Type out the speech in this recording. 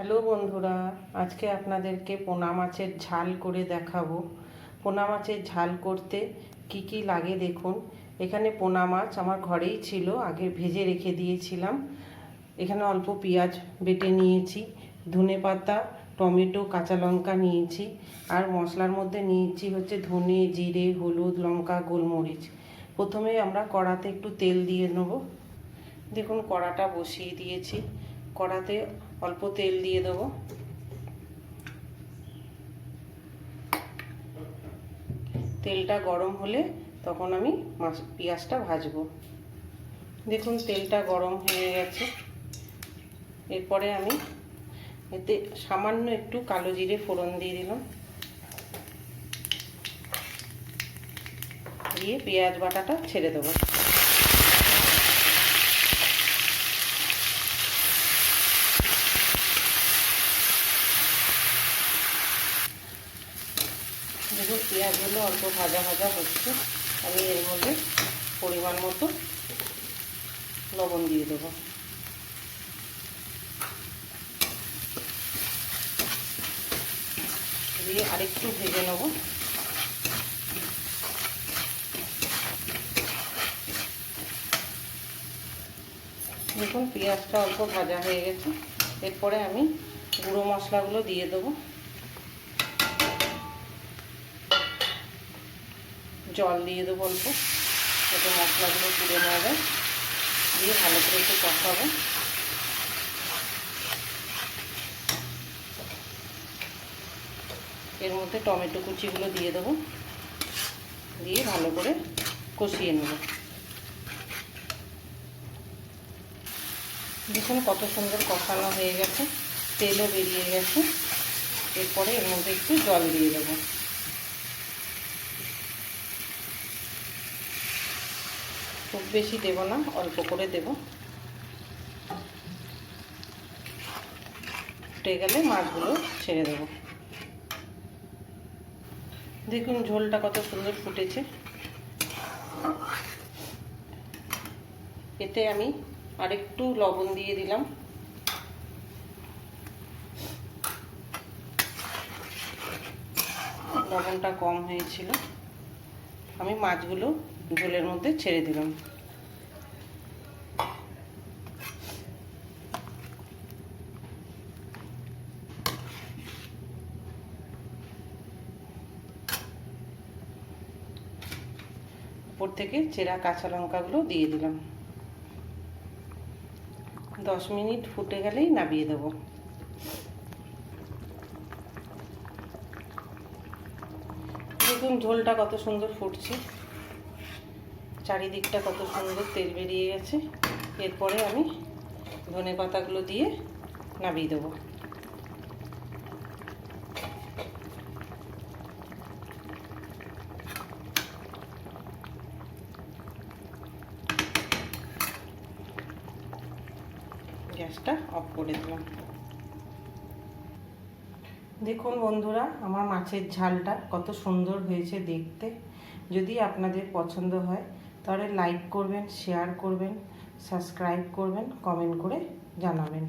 Hello বন্ধুরা, আজকে আপনাদেরকে পোনা মাছের ঝাল করে দেখাবো। পোনা মাছের ঝাল করতে কি কি লাগে দেখুন। এখানে পোনা মাছ আমার ঘরেই ছিল, আগে ভেজে রেখে দিয়েছিলাম। এখানে অল্প পেঁয়াজ বেটে নিয়েছি, ধনে পাতা, টমেটো, কাঁচা লঙ্কা নিয়েছি, আর মশলার মধ্যে নিয়েছি হচ্ছে ধনে, জিরে, হলুদ, লঙ্কা, গোলমরিচ। প্রথমে আমরা কড়াতে একটু তেল দিয়ে নেব। দেখুন কড়াটা বসিয়ে দিয়েছি। কড়াতে অল্প তেল দিয়ে দেবো। তেলটা গরম হলে তখন আমি মাছ, পেঁয়াজটা ভাজবো। দেখুন, তেলটা গরম হয়ে গেছে। এরপরে আমি এতে সামান্য একটু কালো জিরে ফোড়ন দিয়ে দিলাম। দিয়ে পেঁয়াজ বাটাটা ছেড়ে দেবো। দেখুন পেঁয়াজগুলো অল্প ভাজা ভাজা হচ্ছে। আমি এর মধ্যে পরিমাণ মতো লবণ দিয়ে দেবো। দিয়ে আরেকটু ভেজে নেব। দেখুন, পেঁয়াজটা অল্প ভাজা হয়ে গেছে। এরপরে আমি গুঁড়ো মশলাগুলো দিয়ে দেবো। জল দিয়ে দেবো অল্প। যাতে মশলাগুলো পুড়ে না যায়। দিয়ে ভালো করে একটু কষাবো। এর মধ্যে টমেটো কুচিগুলো দিয়ে দেবো। দিয়ে ভালো করে কষিয়ে নেব। দেখুন কত সুন্দর কষানো হয়ে গেছে। তেলও বেরিয়ে গেছে। এরপরে এর মধ্যে একটু জল দিয়ে দেবো। খুব বেশি দেব না, অল্প করে দেব। ফুটে গেলে মাছগুলো ছেড়ে দেব। দেখুন ঝোলটা কত সুন্দর ফুটেছে। এতে আমি আরেকটু লবণ দিয়ে দিলাম। লবণটা কম হয়েছিল। আমি মাছগুলো ঝোলের মধ্যে ছেড়ে দিলাম। উপর থেকে চেরা কাঁচা লঙ্কাগুলো দিয়ে দিলাম। দশ মিনিট ফুটে গেলেই নামিয়ে দেবো। দেখুন ঝোলটা কত সুন্দর ফুটছে। চারিদিকটা কত সুন্দর তেল বেরিয়ে গেছে। এরপরে আমি ধনে পাতাগুলো দিয়ে নামিয়ে দেবো। গ্যাসটা অফ করে দিলাম। দেখুন বন্ধুরা, আমার মাছের ঝালটা কত সুন্দর হয়েছে দেখতে। যদি আপনাদের পছন্দ হয়, তাহলে লাইক করবেন শেয়ার করবেন সাবস্ক্রাইব করবেন কমেন্ট করে জানাবেন।